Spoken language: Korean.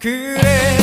그래.